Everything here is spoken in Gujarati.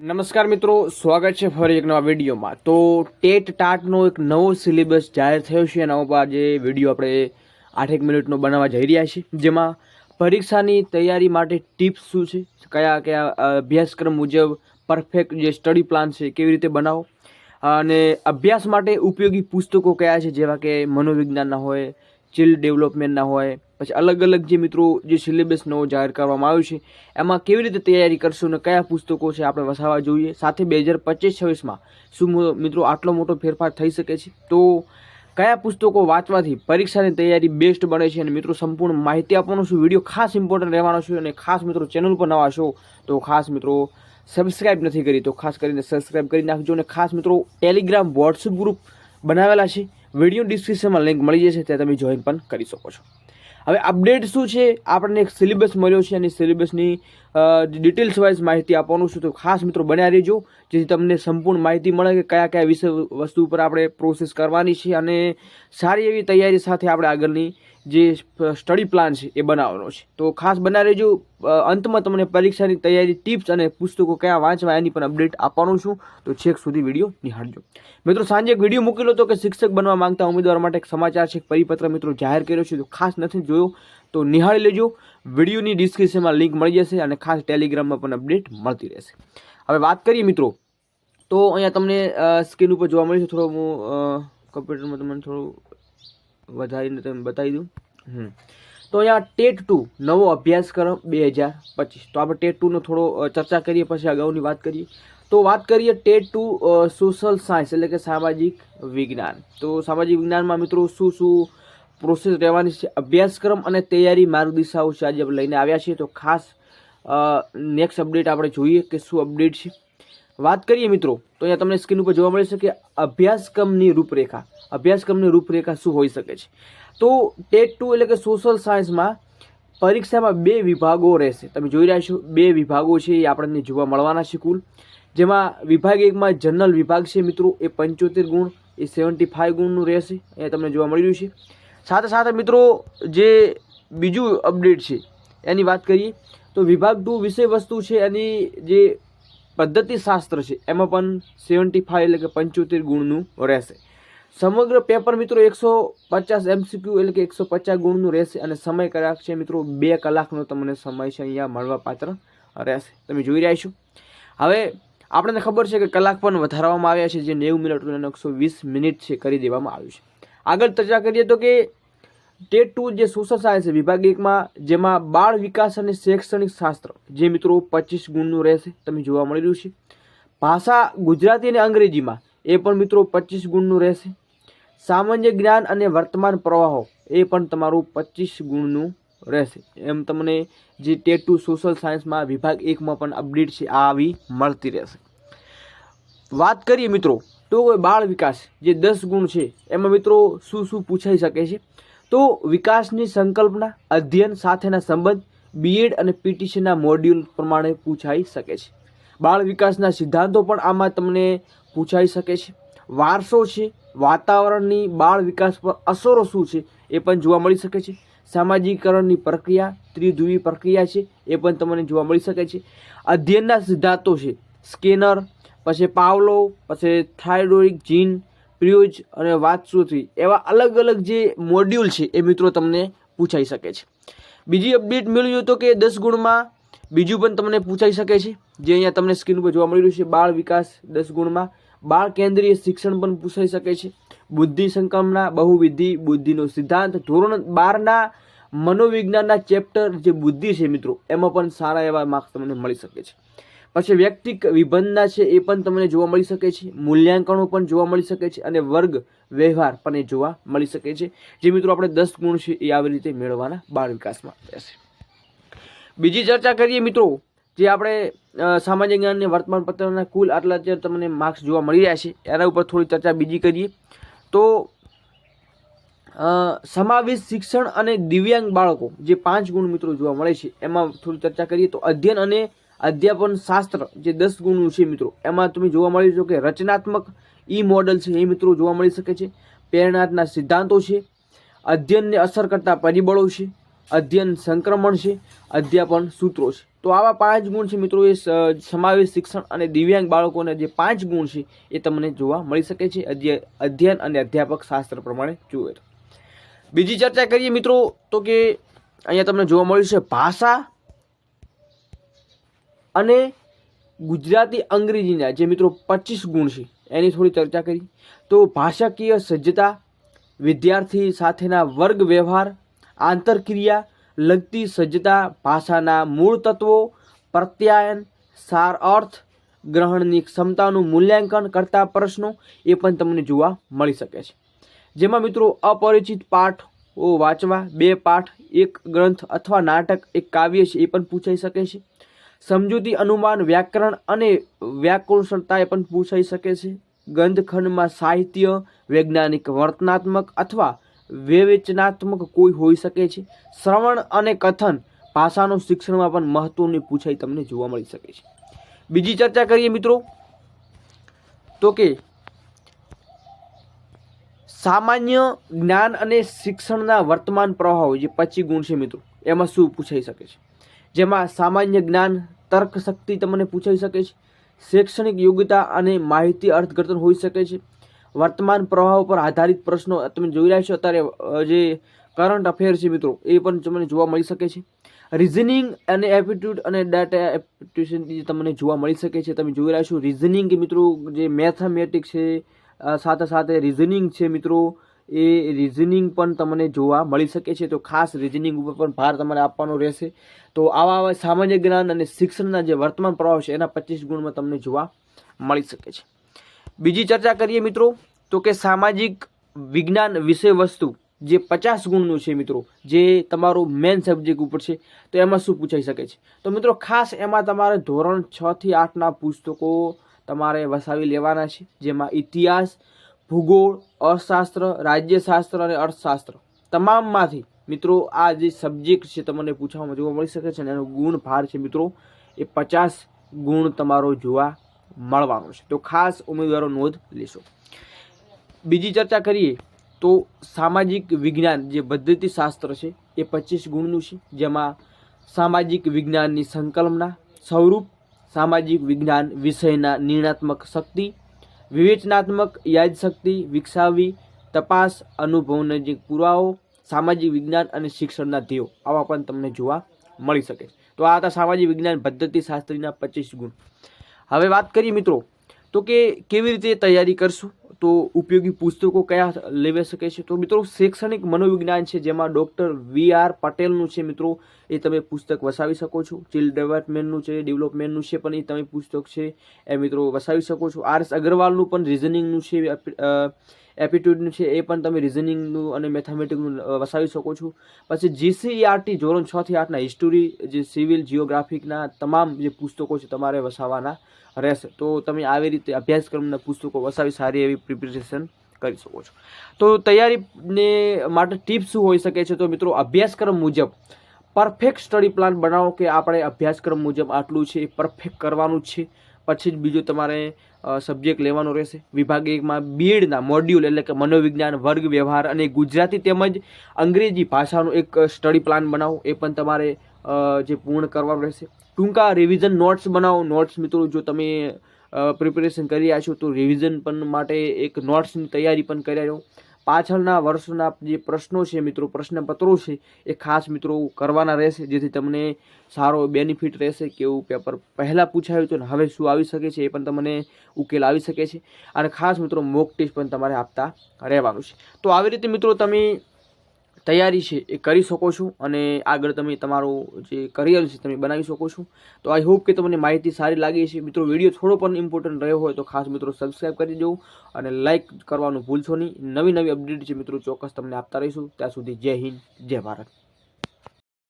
નમસ્કાર મિત્રો, સ્વાગત છે ફરી એક નવા વિડીયોમાં. તો ટેટ ટાટનો એક નવો સિલેબસ જાહેર થયો છે, એના ઉપર આજે વીડિયો આપણે આઠેક મિનિટનો બનાવવા જઈ રહ્યા છીએ, જેમાં પરીક્ષાની તૈયારી માટે ટિપ્સ શું છે, કયા કયા અભ્યાસક્રમ મુજબ પરફેક્ટ જે સ્ટડી પ્લાન છે, કેવી રીતે બનાવો, અને અભ્યાસ માટે ઉપયોગી પુસ્તકો કયા છે, જેવા કે મનોવિજ્ઞાનના હોય ચિલ્ડ ડેવલપમેન્ટના હોય, પછી અલગ અલગ જે મિત્રો, જે સિલેબસ નવો જાહેર કરવામાં આવ્યો છે, એમાં કેવી રીતે તૈયારી કરશું અને કયા પુસ્તકો છે આપણે વસાવવા જોઈએ? સાથે બે હજાર પચીસ છવ્વીસમાં શું મિત્રો આટલો મોટો ફેરફાર થઈ શકે છે? તો કયા પુસ્તકો વાંચવાથી પરીક્ષાની તૈયારી બેસ્ટ બને છે? અને મિત્રો સંપૂર્ણ માહિતી આપવાનો છું વીડિયો ખાસ ઇમ્પોર્ટન્ટ રહેવાનો છે? અને ખાસ મિત્રો ચેનલ પર નવા છો, તો ખાસ મિત્રો સબસ્ક્રાઇબ નથી કરી, તો ખાસ કરીને સબસ્ક્રાઇબ કરી નાખજો. અને ખાસ મિત્રો ટેલિગ્રામ વોટ્સઅપ ગ્રુપ બનાવેલા છે. વીડિયો ડિસ્ક્રિપ્શનમાં લિંક મળી જશે, ત્યાં તમે જોઈન પણ કરી શકો છો. હવે અપડેટ શું છે? આપણને એક સિલેબસ મળ્યો છે અને સિલેબસની ડિટેલ્સ વાઇઝ માહિતી આપવાનું છું. તો ખાસ મિત્રો બન્યા રહેજો, જેથી તમને સંપૂર્ણ માહિતી મળે કે કયા કયા વિષય વસ્તુ ઉપર આપણે પ્રોસેસ કરવાની છે અને સારી એવી તૈયારી સાથે આપણે આગળની જે સ્ટડી પ્લાન છે એ બનાવવાનો છે. તો ખાસ બના રહેજો. અંતમાં તમને પરીક્ષાની તૈયારી, ટિપ્સ અને પુસ્તકો કયા વાંચવા એની પણ અપડેટ આપવાનું છું. તો છેક સુધી વીડિયો નિહાળજો. મિત્રો, સાંજે એક વીડિયો મૂકેલો હતો કે શિક્ષક બનવા માંગતા ઉમેદવાર માટે એક સમાચાર છે, એક પરિપત્ર મિત્રો જાહેર કર્યો છે. તો ખાસ નથી જોયો તો નિહાળી લેજો. વિડીયોની ડિસ્ક્રિપ્શનમાં લિંક મળી જશે અને ખાસ ટેલિગ્રામમાં પણ અપડેટ મળતી રહેશે. હવે વાત કરીએ મિત્રો. તો અહીંયા તમને સ્ક્રીન ઉપર જોવા મળે છે. થોડો હું કમ્પ્યુટરમાં તમને થોડું વધારીને તમે બતાવી દઉં. હમ. તો અહીંયા ટેટ ટુ, નવો અભ્યાસક્રમ બે હજાર પચીસ. તો આપણે ટેટ ટુનો થોડો ચર્ચા કરીએ, પછી અગાઉની વાત કરીએ. તો વાત કરીએ ટેટ ટુ સોશિયલ સાયન્સ એટલે કે સામાજિક વિજ્ઞાન. તો સામાજિક વિજ્ઞાનમાં મિત્રો શું શું પ્રોસેસ રહેવાની છે? અભ્યાસક્રમ અને તૈયારી માર્ગદિશાઓ છે. આજે આપણે લઈને આવ્યા છીએ. તો ખાસ નેક્સ્ટ અપડેટ આપણે જોઈએ કે શું અપડેટ છે. વાત કરીએ મિત્રો, તો અહીંયા તમને સ્ક્રીન ઉપર જોવા મળે છે કે અભ્યાસક્રમની રૂપરેખા અભ્યાસક્રમની રૂપરેખા શું હોઈ શકે છે? તો ટેટ ટુ એટલે કે સોશિયલ સાયન્સમાં પરીક્ષામાં બે વિભાગો રહેશે. તમે જોઈ રહ્યા છો, બે વિભાગો છે એ આપણને જોવા મળવાના છે કુલ. જેમાં વિભાગ એકમાં જનરલ વિભાગ છે મિત્રો, એ પંચોતેર ગુણ, એ સેવન્ટી ફાઇવ ગુણનું રહેશે. એ તમને જોવા મળી રહ્યું છે. સાથે સાથે મિત્રો, જે બીજું અપડેટ છે, એની વાત કરીએ, તો વિભાગ ટુ વિષય વસ્તુ છે એની જે પદ્ધતિશાસ્ત્ર છે. એમાં પણ સેવન્ટી ફાઇવ એટલે કે પંચોતેર ગુણનું રહેશે. સમગ્ર પેપર મિત્રો એકસો પચાસ એમસીક્યુ એટલે કે એકસો પચાસ ગુણનું રહેશે અને સમય કલાક છે મિત્રો બે કલાકનો તમને સમય છે અહીંયા મળવા પાત્ર રહેશે. તમે જોઈ રહ્યા છો. હવે આપણને ખબર છે કે કલાક પણ વધારવામાં આવ્યા છે, જે નેવું મિનિટ અને એકસો વીસ મિનિટ છે કરી દેવામાં આવ્યું છે. આગળ ચર્ચા કરીએ તો કે ટેટ ટુ જે સોશિયલ સાયન્સ વિભાગ એકમાં, જેમાં બાળ વિકાસ અને શૈક્ષણિક શાસ્ત્ર, જે મિત્રો પચીસ ગુણનું રહેશે, તમે જોવા મળી રહ્યું છે. ભાષા ગુજરાતી અને અંગ્રેજીમાં, એ પણ મિત્રો પચીસ ગુણનું રહેશે. સામાન્ય જ્ઞાન અને વર્તમાન પ્રવાહો, એ પણ તમારું પચીસ ગુણનું રહેશે. એમ તમને જે ટેટ ટુ સોશિયલ સાયન્સમાં વિભાગ એકમાં પણ અપડેટ છે આ આવી મળતી રહેશે. વાત કરીએ મિત્રો, તો બાળ વિકાસ, જે દસ ગુણ છે, એમાં મિત્રો શું શું પૂછાઈ શકે છે? તો વિકાસની સંકલ્પના, અધ્યયન સાથેના સંબંધ બીએડ અને પીટીસીના મોડ્યુલ પ્રમાણે પૂછાઈ શકે છે. બાળ વિકાસના સિદ્ધાંતો પણ આમાં તમને પૂછાઈ શકે છે. વારસો છે, વાતાવરણની બાળ વિકાસ પર અસરો શું છે એ પણ જોવા મળી શકે છે. સામાજિકરણની પ્રક્રિયા, ત્રિધ્રુવી પ્રક્રિયા છે એ પણ તમને જોવા મળી શકે છે. અધ્યયનના સિદ્ધાંતો છે, સ્કેનર, પછી પાવલો પછી થાઇરોઇડ જીન પ્રિયોજ અને વાતસુથી એવા અલગ અલગ જે મોડ્યુલ છે, એ મિત્રો તમને પૂછાઈ શકે છે. બીજી અપડેટ મેળવ્યું તો કે દસ ગુણમાં બીજું પણ તમને પૂછાઈ શકે છે. જે અહીંયા તમને સ્ક્રીન પર જોવા મળી રહ્યું છે, બાળ વિકાસ દસ ગુણમાં. બાળ કેન્દ્રીય શિક્ષણ પણ પૂછાઈ શકે છે. બુદ્ધિ સંકમના બહુવિધિ, બુદ્ધિનો સિદ્ધાંત, ધોરણ બારના મનોવિજ્ઞાનના ચેપ્ટર જે બુદ્ધિ છે મિત્રો, એમાં પણ સારા એવા માર્ક્સ તમને મળી શકે છે. પછી વ્યક્તિક વિબંધના છે એ પણ તમને જોવા મળી શકે છે. મૂલ્યાંકનો પણ જોવા મળી શકે છે અને વર્ગ વ્યવહાર પણ એ જોવા મળી શકે છે. જે મિત્રો આપણે દસ ગુણ છે એ આવી રીતે મેળવવાના બાળ વિકાસમાં રહેશે બીજી ચર્ચા કરીએ મિત્રો, જે આપણે સામાજિક જ્ઞાનને વર્તમાનપત્રના વર્તમાન પત્રના કુલ આટલા જે તમને માર્ક્સ જોવા મળી રહ્યા છે. એના ઉપર થોડી ચર્ચા બીજી કરીએ. તો સમાવેશ શિક્ષણ અને દિવ્યાંગ બાળકો જે પાંચ ગુણ મિત્રો જોવા મળે છે, એમાં થોડી ચર્ચા કરીએ. તો અધ્યયન અને અધ્યાપન શાસ્ત્ર જે દસ ગુણનું છે મિત્રો, એમાં તમે જોવા મળી શકો કે રચનાત્મક ઈ મોડલ છે, એ મિત્રો જોવા મળી શકે છે. પ્રેરણાના સિદ્ધાંતો છે. અધ્યયનને અસર કરતા પરિબળો છે. અધ્યયન સંક્રમણ છે. અધ્યાપન સૂત્રો છે. તો આવા પાંચ ગુણ છે મિત્રો, એ સમાવેશ શિક્ષણ અને દિવ્યાંગ બાળકોને જે પાંચ ગુણ છે, એ તમને જોવા મળી શકે છે. અધ્ય- અધ્યયન અને અધ્યાપક શાસ્ત્ર પ્રમાણે જુએ તો. બીજી ચર્ચા કરીએ મિત્રો, તો કે અહીંયા તમને જોવા મળ્યું છે ભાષા અને ગુજરાતી અંગ્રેજીના જે મિત્રો પચીસ ગુણ છે, એની થોડી ચર્ચા કરી. તો ભાષાકીય સજ્જતા, વિદ્યાર્થી સાથેના વર્ગ વ્યવહાર, આંતરક્રિયા, લગતી સજ્જતા, ભાષાના મૂળ તત્વો, પ્રત્યાયન, સાર અર્થ, ગ્રહણની ક્ષમતાનું મૂલ્યાંકન કરતા પ્રશ્નો એ પણ તમને જોવા મળી શકે છે. જેમાં મિત્રો અપરિચિત પાઠ વાંચવા, બે પાઠ, એક ગ્રંથ અથવા નાટક, એક કાવ્ય છે એ પણ પૂછાઈ શકે છે. સમજૂતી અનુમાન, વ્યાકરણ અને વ્યાકરણતા પણ પૂછાઈ શકે છે. ગંધખંડમાં સાહિત્ય, વૈજ્ઞાનિક, વર્તનાત્મક અથવા વિવેચનાત્મક કોઈ હોઈ શકે છે. શ્રવણ અને કથન ભાષાનું શિક્ષણમાં પણ મહત્વની પૂછાઈ તમને જોવા મળી શકે છે. બીજી ચર્ચા કરીએ મિત્રો, તો કે સામાન્ય જ્ઞાન અને શિક્ષણના વર્તમાન પ્રવાહો જે પચી ગુણ છે મિત્રો. એમાં શું પૂછાઈ શકે છે? જેમાં સામાન્ય જ્ઞાન તર્ક શક્તિ તમને પૂછાઈ શકે છે. શૈક્ષણિક યોગ્યતા અને માહિતી અર્થઘટન હોઈ શકે છે. વર્તમાન પ્રવાહો પર આધારિત પ્રશ્નો તમે જોઈ રહ્યા છો. અત્યારે જે કરંટ અફેર છે મિત્રો, એ પણ તમને જોવા મળી શકે છે. રિઝનિંગ અને એપ્ટિટ્યૂડ અને ડેટા એપ્ટિટ્યુશન તમને જોવા મળી શકે છે, તમે જોઈ રહ્યા છો. રિઝનિંગ મિત્રો, જે મેથેમેટિક્સ છે સાથે સાથે રિઝનિંગ છે મિત્રો એ રિઝનિંગ પણ તમને જોવા મળી શકે છે. તો ખાસ રિઝનિંગ ઉપર પણ ભાર તમારે આપવાનો રહેશે. તો આવા આવા સામાન્ય જ્ઞાન અને શિક્ષણના જે વર્તમાન પ્રવાહ છે, એના પચીસ ગુણમાં તમને જોવા મળી શકે છે. બીજી ચર્ચા કરીએ મિત્રો, તો કે સામાજિક વિજ્ઞાન વિષય વસ્તુ, જે પચાસ ગુણનું છે મિત્રો, જે તમારું મેન સબ્જેક્ટ ઉપર છે, તો એમાં શું પૂછાઈ શકે છે? તો મિત્રો, ખાસ એમાં તમારે ધોરણ છથી આઠના પુસ્તકો તમારે વસાવી લેવાના છે, જેમાં ઇતિહાસ ભૂગોળ, અર્થશાસ્ત્ર, રાજ્યશાસ્ત્ર અને અર્થશાસ્ત્ર. તમામમાંથી મિત્રો આ જે સબ્જેક્ટ છે તમને પૂછવામાં જોવા મળી શકે છે અને એનો ગુણ ભાર છે મિત્રો એ પચાસ ગુણ તમારો જોવા મળવાનો છે. તો ખાસ ઉમેદવારો નોંધ લેશો. બીજી ચર્ચા કરીએ તો સામાજિક વિજ્ઞાન જે પદ્ધતિશાસ્ત્ર છે એ પચીસ ગુણનું છે. જેમાં સામાજિક વિજ્ઞાનની સંકલ્પના સ્વરૂપ, સામાજિક વિજ્ઞાન વિષયના નિર્ણાત્મક શક્તિ વિવેચનાત્મક યાદશક્તિ વિકસાવવી તપાસ અનુભવના જે પુરાવો, સામાજિક વિજ્ઞાન અને શિક્ષણના ધ્યેયો, આવા પણ તમને જોવા મળી શકે. તો આ હતા સામાજિક વિજ્ઞાન પદ્ધતિ શાસ્ત્રીના પચીસ ગુણ. હવે વાત કરીએ મિત્રો તો કે કેવી રીતે તૈયારી કરશું? તો ઉપયોગી પુસ્તકો કયા લેવી શકે છે? તો મિત્રો, શૈક્ષણિક મનોવિજ્ઞાન છે, જેમાં ડૉક્ટર વી આર પટેલનું છે, મિત્રો, એ તમે પુસ્તક વસાવી શકો છો. ચિલ્ડ ડેવલપમેન્ટનું છે ડેવલપમેન્ટનું છે, પણ એ તમે પુસ્તક છે, એ મિત્રો વસાવી શકો છો. આર એસ અગ્રવાલનું પણ રિઝનિંગનું છે એપ્ટિટ્યૂડનું છે એ પણ તમે રિઝનિંગનું અને મેથેમેટિકનું વસાવી શકો છો. પછી જીસીઈઆરટી ધોરણ છ થી આઠના હિસ્ટોરી જે સિવિલ જિયોગ્રાફિકના તમામ જે પુસ્તકો છે તમારે વસાવવાના રહેશે. તો તમે આવી રીતે અભ્યાસક્રમના પુસ્તકો વસાવી સારી એવી પ્રિપેરેશન કરી શકો છો. તો તૈયારીને માટે ટિપ્સ શું હોઈ શકે છે? તો મિત્રો અભ્યાસક્રમ મુજબ પરફેક્ટ સ્ટડી પ્લાન બનાવો કે આપણે અભ્યાસક્રમ મુજબ આટલું છે, એ પરફેક્ટ કરવાનું છે. પછી જ બીજું તમારે સબ્જેક્ટ લેવાનો રહેશે. વિભાગ એકમાં બીએડના મોડ્યુલ એટલે કે મનોવિજ્ઞાન, વર્ગ વ્યવહાર અને ગુજરાતી તેમજ અંગ્રેજી ભાષાનું એક સ્ટડી પ્લાન બનાવો. એ પણ તમારે જે પૂર્ણ કરવાનું રહેશે. ટૂંકા રિવિઝન નોટ્સ બનાવો. નોટ્સ મિત્રો, જો તમે પ્રિપેરેશન કરી રહ્યા છો તો રિવિઝન પણ માટે એક નોટ્સની તૈયારી પણ કરી રહ્યો પાછળના વર્ષના જે પ્રશ્નો છે, મિત્રો, પ્રશ્નપત્રો છે, એ ખાસ, મિત્રો, કરવાના રહેશે, જેથી તમને સારો બેનિફિટ રહેશે કેવું પેપર પહેલાં પૂછાયું હતું ને હવે શું આવી શકે છે, એ પણ તમને ઉકેલ આવી શકે છે. અને ખાસ, મિત્રો મોક ટેસ્ટ પણ તમારે આપતા રહેવાનું છે. તો આવી રીતે, મિત્રો, તમે તૈયારી છે એ કરી શકો છો અને આગળ તમે તમારું જે કરિયર છે તમે બનાવી શકો છો. તો આઈ હોપ કે તમને માહિતી સારી લાગી છે મિત્રો વીડિયો થોડો પણ ઇમ્પોર્ટન્ટ રહ્યો હોય તો ખાસ મિત્રો સબસ્ક્રાઈબ કરી દો અને લાઇક કરવાનું ભૂલશો નહીં. નવી નવી અપડેટ છે મિત્રો ચોક્કસ તમને આપતા રહીશું. ત્યાં સુધી જય હિન્દ, જય ભારત.